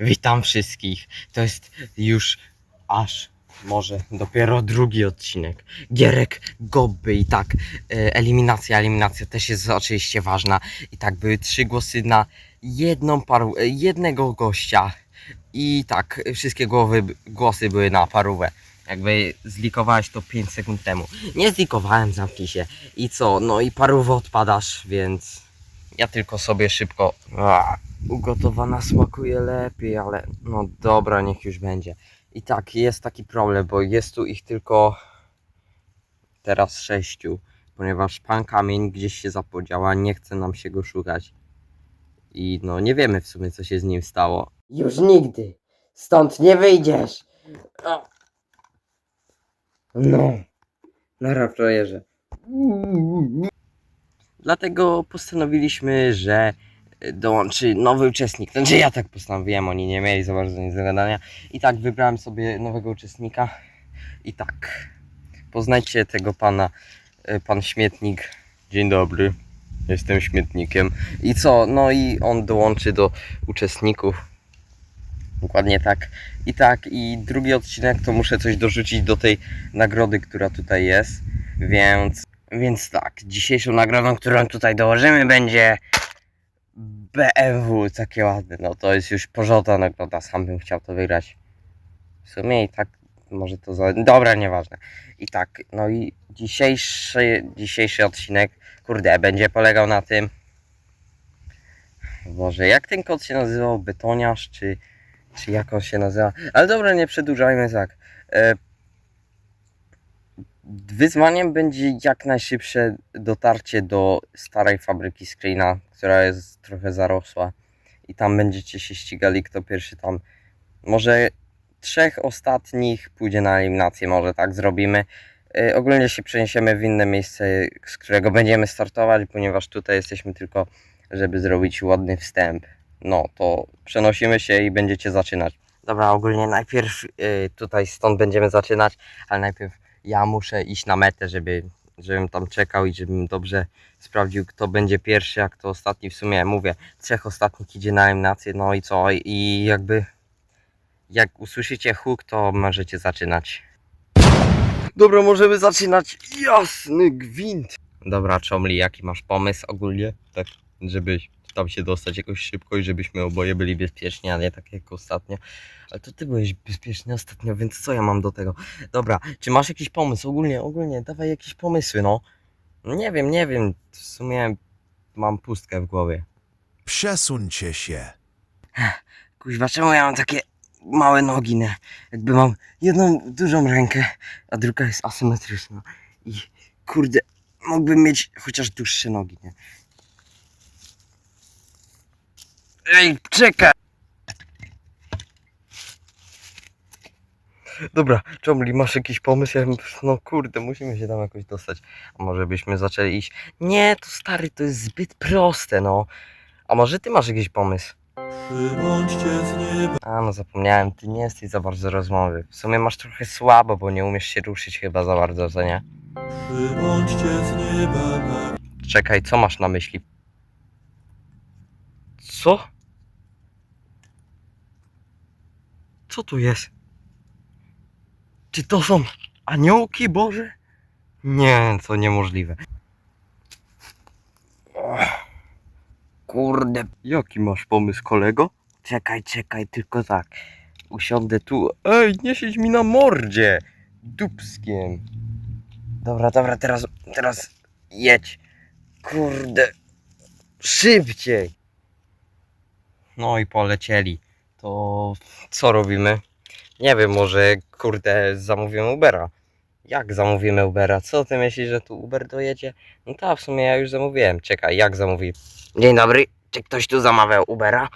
Witam wszystkich. To jest już aż może dopiero drugi odcinek. Gierek, Gobby i tak. e, Eliminacja, eliminacja też jest oczywiście ważna. I tak były trzy głosy na jedną paru, e, jednego gościa. I tak, wszystkie głowy, głosy były na parówę. Jakby zlikowałeś to 5 sekund temu. Nie zlikowałem, zamknij się. I co? No i parówę odpadasz, więc ja tylko sobie szybko. Ugotowana smakuje lepiej, ale no dobra, niech już będzie. I tak, jest taki problem, bo jest tu ich tylko teraz sześciu, ponieważ pan kamień gdzieś się zapodziała, nie chce nam się go szukać. I no nie wiemy w sumie co się z nim stało. Już nigdy stąd nie wyjdziesz. No, na frajerze. Dlatego postanowiliśmy, że dołączy nowy uczestnik. Znaczy ja tak postanowiłem, oni nie mieli za bardzo nic do gadania. I tak wybrałem sobie nowego uczestnika. I tak, poznajcie tego pana, e, pan śmietnik. Dzień dobry, jestem śmietnikiem. I co? No i on dołączy do uczestników. Dokładnie tak. I tak, i drugi odcinek to muszę coś dorzucić do tej nagrody, która tutaj jest. Więc, więc tak, dzisiejszą nagrodą, którą tutaj dołożymy będzie BMW, takie ładne. No to jest już porządna nagroda, sam bym chciał to wygrać. W sumie i tak może to za... Dobra, nieważne. I tak, no i dzisiejszy, dzisiejszy odcinek, kurde, będzie polegał na tym... Boże, jak ten kot się nazywał? Betoniarz, czy, czy jak on się nazywa? Ale dobra, nie przedłużajmy, tak. E, Wyzwaniem będzie jak najszybsze dotarcie do starej fabryki Screena, która jest trochę zarosła. I tam będziecie się ścigali, kto pierwszy tam. Może trzech ostatnich pójdzie na eliminację, może tak zrobimy. Yy, ogólnie się przeniesiemy w inne miejsce, z którego będziemy startować, ponieważ tutaj jesteśmy tylko, żeby zrobić ładny wstęp. No to przenosimy się i będziecie zaczynać. Dobra, ogólnie najpierw yy, tutaj stąd będziemy zaczynać, ale najpierw ja muszę iść na metę, żeby, żebym tam czekał i żebym dobrze sprawdził, kto będzie pierwszy, a kto ostatni. W sumie mówię, trzech ostatnich idzie na eliminację, no i co? I jakby jak usłyszycie huk, to możecie zaczynać. Dobra, możemy zaczynać. Jasny gwint. Dobra, Czomli, jaki masz pomysł ogólnie? Tak, żeby tam się dostać jakoś szybko i żebyśmy oboje byli bezpieczni, a nie tak jak ostatnio. Ale to ty byłeś bezpieczny ostatnio, więc co ja mam do tego? Dobra, czy masz jakiś pomysł? Ogólnie, ogólnie, dawaj jakieś pomysły, no. Nie wiem, nie wiem. W sumie mam pustkę w głowie. Przesuńcie się. Kuźwa, czemu ja mam takie małe nogi, nie? Jakby mam jedną dużą rękę, a druga jest asymetryczna. I kurde, mógłbym mieć chociaż dłuższe nogi, nie? Ej, czekaj! Dobra, Czomli, masz jakiś pomysł? Ja, no kurde, musimy się tam jakoś dostać. A może byśmy zaczęli iść? Nie, to stary, to jest zbyt proste, no. A może ty masz jakiś pomysł? Przybądźcie z nieba, A no zapomniałem, ty nie jesteś za bardzo rozmowy. W sumie masz trochę słabo, bo nie umiesz się ruszyć chyba za bardzo, co nie? przybądźcie z nieba, Czekaj, co masz na myśli? Co? Co tu jest? Czy to są aniołki Boże? Nie, to niemożliwe. Kurde, jaki masz pomysł, kolego? Czekaj, czekaj, tylko tak. Usiądę tu. Ej, nie siedź mi na mordzie! Dupskiem. Dobra, dobra, teraz, teraz jedź. Kurde. Szybciej. No i polecieli. To co robimy? Nie wiem, może kurde zamówimy Ubera. Jak zamówimy Ubera? Co ty myślisz, że tu Uber dojedzie? No tak, w sumie ja już zamówiłem. Czekaj, jak zamówi? Dzień dobry. Czy ktoś tu zamawiał Ubera?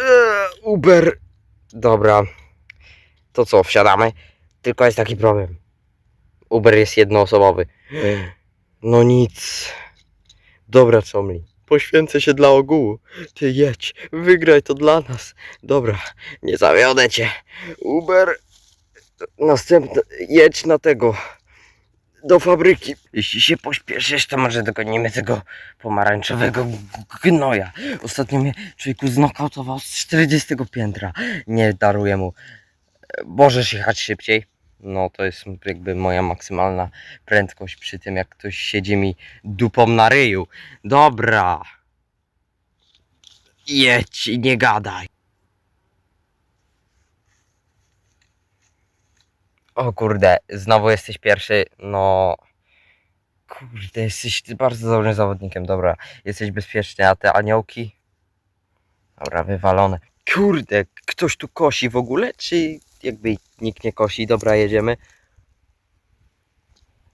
Eee, Uber. Dobra. To co, wsiadamy? Tylko jest taki problem. Uber jest jednoosobowy. No nic. Dobra, Czomli. Poświęcę się dla ogółu. Ty jedź, wygraj to dla nas. Dobra, nie zawiodę cię. Uber, następny, jedź na tego. do fabryki. Jeśli się pośpieszysz, to może dogonimy tego pomarańczowego gnoja. Ostatnio mnie człowieku znokautował z 40 piętra. Nie daruję mu. Możesz jechać szybciej. No to jest jakby moja maksymalna prędkość przy tym, jak ktoś siedzi mi dupą na ryju. Dobra. Jedź i nie gadaj. O kurde, znowu jesteś pierwszy. No. Kurde, jesteś bardzo dobrym zawodnikiem. Dobra, jesteś bezpieczny, a te aniołki? Dobra, wywalone. Kurde, ktoś tu kosi w ogóle? Czy jakby nikt nie kosi? Dobra, jedziemy.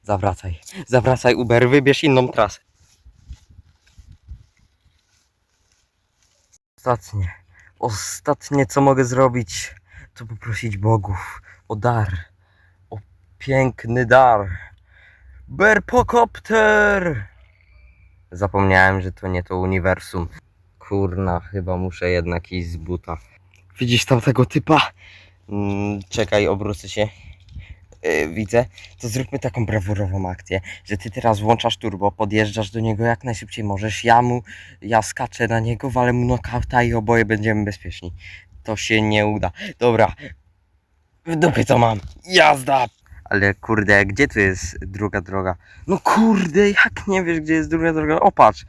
Zawracaj, zawracaj Uber, wybierz inną trasę. Ostatnie, ostatnie co mogę zrobić, to poprosić bogów o dar, o piękny dar. Berpokopter! Zapomniałem, że to nie to uniwersum. Kurna, chyba muszę jednak iść z buta. Widzisz tam tego typa? Mm, czekaj, obrócę się. Yy, widzę. To zróbmy taką brawurową akcję, że ty teraz włączasz turbo, podjeżdżasz do niego jak najszybciej możesz. Ja mu, ja skaczę na niego, walę mu knockouta i oboje będziemy bezpieczni. To się nie uda. Dobra. W dupie to mam. Jazda! Ale kurde, gdzie tu jest druga droga? No kurde, jak nie wiesz, gdzie jest druga droga? O patrz,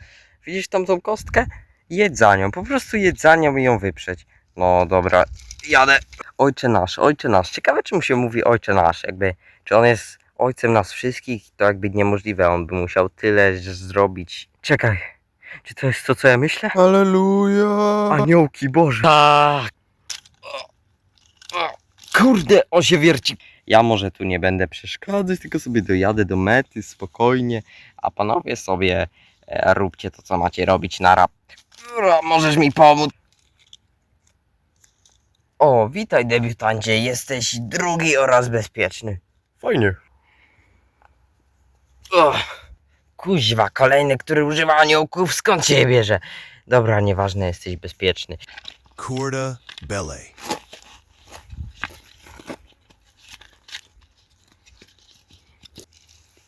widzisz tam tą kostkę? Jedź za nią, po prostu jedź za nią i ją wyprzeć. No dobra, jadę. Ojcze nasz, ojcze nasz. Ciekawe, czy mu się mówi ojcze nasz, jakby, czy on jest ojcem nas wszystkich? To jakby niemożliwe, on by musiał tyle zrobić. Czekaj, czy to jest to, co ja myślę? Aleluja! Aniołki Boże. Tak. Kurde, on się wierci. Ja może tu nie będę przeszkadzać, tylko sobie dojadę do mety spokojnie, a panowie sobie e, róbcie to, co macie robić na rap. Możesz mi pomóc. O, witaj debiutancie, jesteś drugi oraz bezpieczny. Fajnie. Och, kuźwa, kolejny, który używa aniołków, skąd się je bierze? Dobra, nieważne, jesteś bezpieczny. Kurda Bele.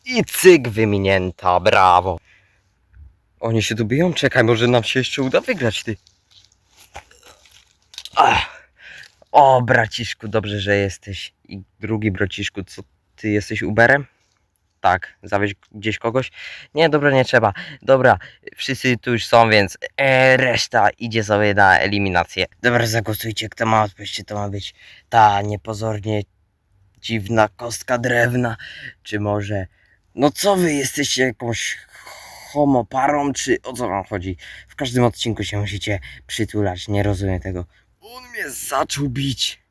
I cyk wyminięta, brawo. Oni się tu biją? Czekaj, może nam się jeszcze uda wygrać, ty. O, braciszku, dobrze, że jesteś. I drugi braciszku, co ty jesteś Uberem? Tak, zawieźć gdzieś kogoś? Nie, dobra, nie trzeba. Dobra, wszyscy tu już są, więc e, reszta idzie sobie na eliminację. Dobra, zagłosujcie, kto ma odpowiedź, to ma być ta niepozornie dziwna kostka drewna, czy może no co wy jesteście jakąś homoparą, czy o co wam chodzi? W każdym odcinku się musicie przytulać, nie rozumiem tego. On mnie zaczął bić.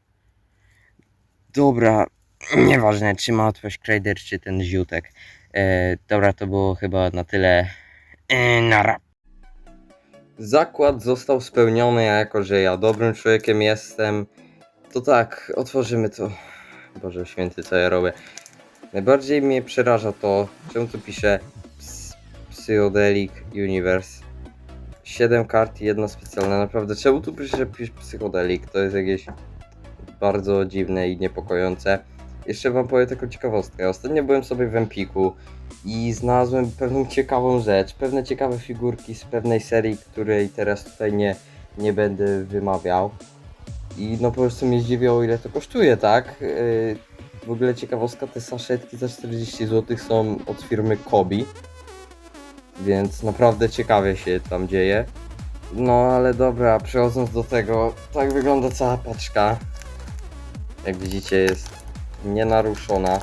Dobra, nieważne, czy ma odpowiedź Krader, czy ten ziutek. E, dobra, to było chyba na tyle. E, nara. Zakład został spełniony, a jako że ja dobrym człowiekiem jestem, to tak, otworzymy to. Boże święty, co ja robię. Najbardziej mnie przeraża to, czemu tu pisze ps Psychodelic Universe. 7 kart i jedna specjalna. Naprawdę, czemu tu pisze Psychodelic? To jest jakieś bardzo dziwne i niepokojące. Jeszcze wam powiem taką ciekawostkę. Ostatnio byłem sobie w Empiku i znalazłem pewną ciekawą rzecz, pewne ciekawe figurki z pewnej serii, której teraz tutaj nie, nie będę wymawiał. I no po prostu mnie zdziwiło ile to kosztuje, tak? Yy, w ogóle ciekawostka, te saszetki za 40 zł są od firmy Kobi. Więc naprawdę ciekawie się tam dzieje. No ale dobra, przechodząc do tego, tak wygląda cała paczka. Jak widzicie jest nienaruszona.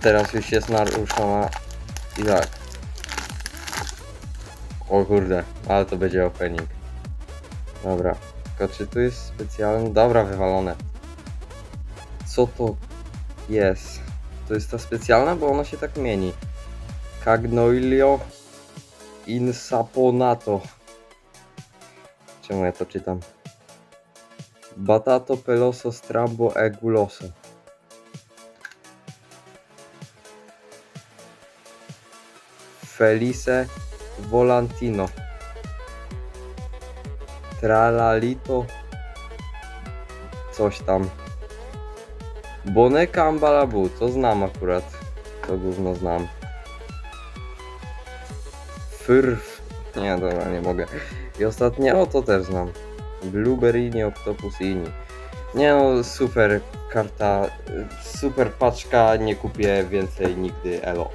Teraz już jest naruszona. I tak. O kurde, ale to będzie opening. Dobra, tylko czy tu jest specjalny? Dobra, wywalone co to jest. To jest ta specjalna, bo ona się tak mieni. Cagnoilio insaponato. Czemu ja to czytam? Batato peloso strambo eguloso. Felice volantino. Tralalito. Coś tam. Boneka Ambalabu, to znam akurat. To gówno znam. Fyrf. Nie, dobra, nie mogę. I ostatnie, o to też znam. Blueberry, Octopus i inni. Nie no, super karta, super paczka, nie kupię więcej nigdy, elo.